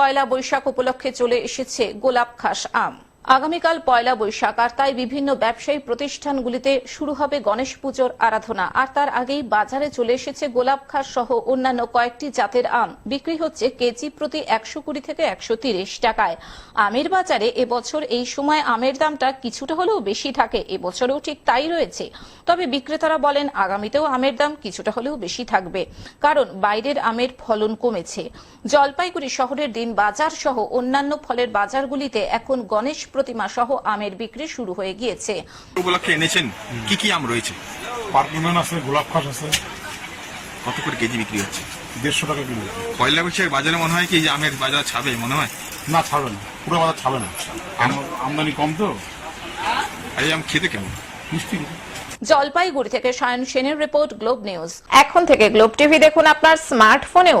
পয়লা বৈশাখ উপলক্ষে চলে এসেছে গোলাপ খাস আম। আগামীকাল পয়লা বৈশাখ, আর তাই বিভিন্ন ব্যবসায়ী প্রতিষ্ঠানগুলিতে শুরু হবে গণেশ পুজোর আরাধনা। আর তার আগেই বাজারে চলে এসেছে গোলাপ খাস সহ অন্যান্য কয়েকটি জাতের আম। বিক্রি হচ্ছে কেজি প্রতি একশো কুড়ি থেকে একশো তিরিশ টাকায়। আমের বাজারে এবছর এই সময় আমের দামটা কিছুটা হলেও বেশি থাকে, এবছরেও ঠিক তাই রয়েছে। তবে বিক্রেতারা বলেন, আগামীতেও আমের দাম কিছুটা হলেও বেশি থাকবে, কারণ বাইরের আমের ফলন কমেছে। জলপাইগুড়ি শহরের দিন বাজার সহ অন্যান্য ফলের বাজারগুলিতে এখন গণেশ প্রতিমা সহ আমের বিক্রি শুরু হয়ে গিয়েছে। উপলক্ষে এনেছেন? কি কি আম রয়েছে? পার্পমেন্ট আছে গোলাপ খাস আছে। কত করে কেজি বিক্রি হচ্ছে? দেড়শো টাকা কিলো পয়লা বৈশাখ বাজারে মনে হয় কি যে আমের বাজার ছাবে মনে হয়? না ছাড়বে না। পুরো বাজার ছাড়বে না। আমদানি কম তো। আর এই আম খেতে কেমন? মিষ্টি। জলপাইগুড়ি থেকে সায়ন সেনের রিপোর্ট গ্লোব নিউজ। এখন থেকে গ্লোব টিভি দেখুন আপনার স্মার্টফোনেও।